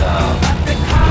up.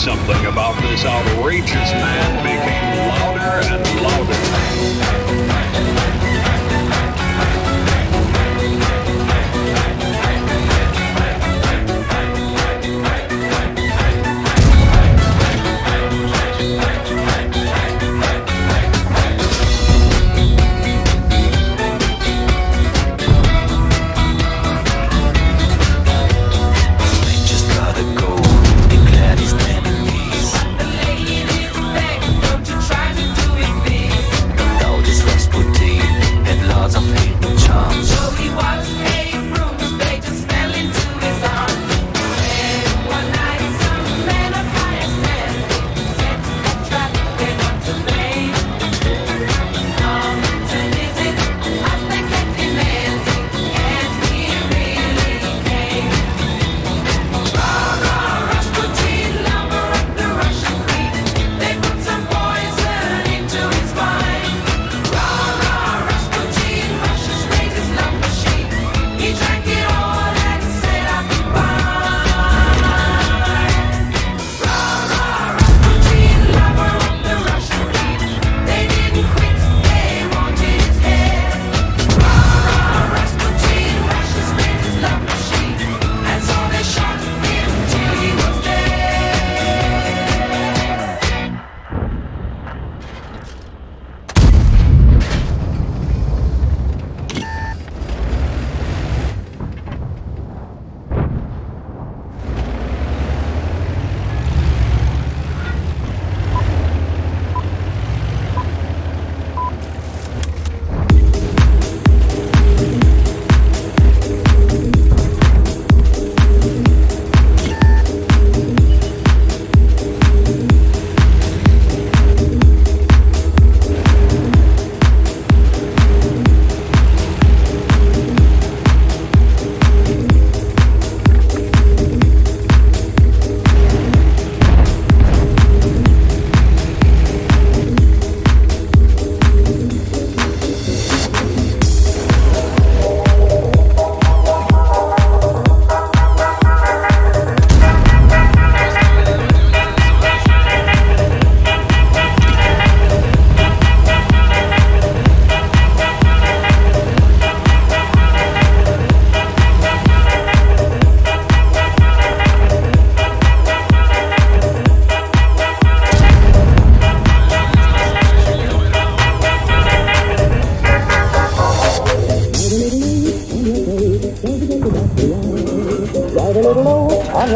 something about this outrageous man.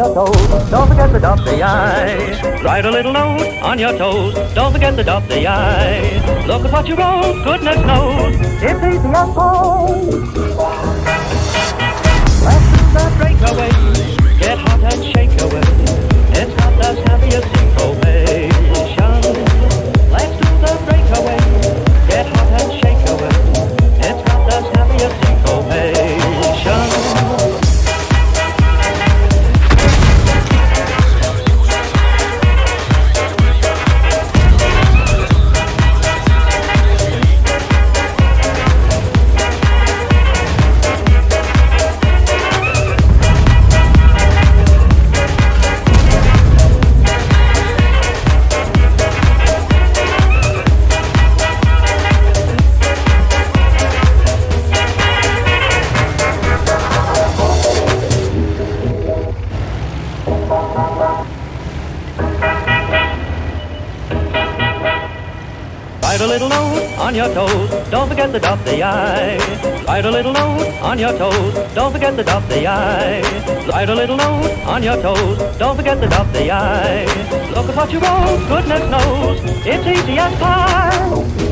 Your toes. Don't forget to dot the I. Write a little note on your toes. Don't forget to dot the I. Look at what you wrote. Goodness knows it's easy as pie. Let's the breakaway. little note on your toes, don't forget to dot the I. Write a little note on your toes, don't forget to dot the I. Write a little note on your toes, don't forget to dot the I. Look at what you wrote, goodness knows, it's easy as pie.